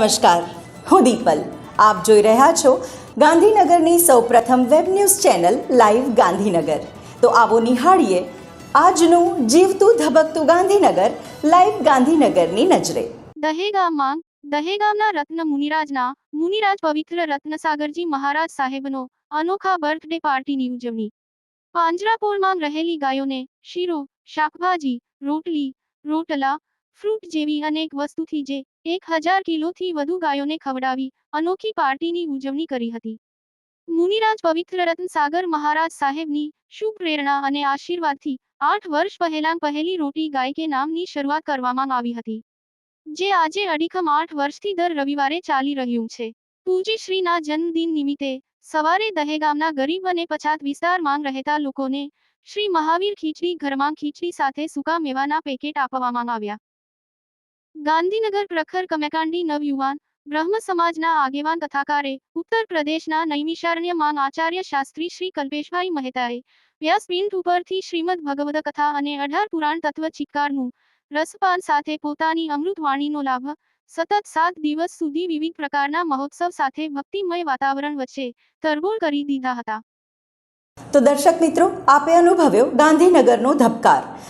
નમસ્કાર, હું દીપલ. આપ જોઈ રહ્યા છો ગાંધીનગરની સૌપ્રથમ web news channel live Gandhinagar. તો આવો નિહાળીએ આજનું જીવતું ધબકતું ગાંધીનગર, લાઈવ ગાંધીનગરની નજરે. દહેગામમાં, દહેગામના રત્ન મુનિરાજના, મુનિરાજ પવિત્ર રત્નસાગરજી મહારાજ સાહેબનો અનોખા બર્થડે પાર્ટીની ઉજવણી. પાંજરાપોળમાં રહેલી ગાયોને શીરો, શાકભાજી, રોટલી, રોટલા ફ્રૂટ જેવી અનેક વસ્તુથી જે એક હજાર કિલોથી વધુ ગાયોને ખવડાવી અનોખી પાર્ટીની ઉજવણી કરી હતી. મુનિરાજ પવિત્ર રત્નસાગર મહારાજ સાહેબની શુભ પ્રેરણા અને આશીર્વાદથી આઠ વર્ષ પહેલા પહેલી રોટી ગાય કે નામની શરૂઆત કરવામાં આવી હતી. જે આજે અડીખમ આઠ વર્ષથી દર રવિવારે ચાલી રહ્યું છે. પૂજી શ્રીના જન્મદિન નિમિત્તે સવારે દહેગામના ગરીબ અને પછાત વિસ્તારમાં રહેતા લોકોને શ્રી મહાવીર ખીચડી ઘરમાં ખીચડી સાથે સૂકા મેવાના પેકેટ આપવામાં આવ્યા. ગાંધીનગર પ્રખર કમેકાંડી નવયુવાન, બ્રહ્મ સમાજના આગેવાન કથાકારે, ઉત્તર પ્રદેશના નૈમિષારણ્યમાં આચાર્ય શાસ્ત્રી શ્રી કલ્પેશભાઈ મહેતાએ, વ્યાસપીઠ ઉપરથી શ્રીમદ ભગવદ કથા અને અઢાર પુરાણ તત્વ ચિત્કારનું રસપાન સાથે પોતાની અમૃતવાણીનો લાભ, સતત સાત દિવસ સુધી વિવિધ પ્રકારના મહોત્સવ સાથે ભક્તિમય વાતાવરણ વચ્ચે તરબોળ કરી દીધા હતા. તો દર્શક મિત્રો, આપે અનુભવ્યો ગાંધીનગરનો ધબકાર.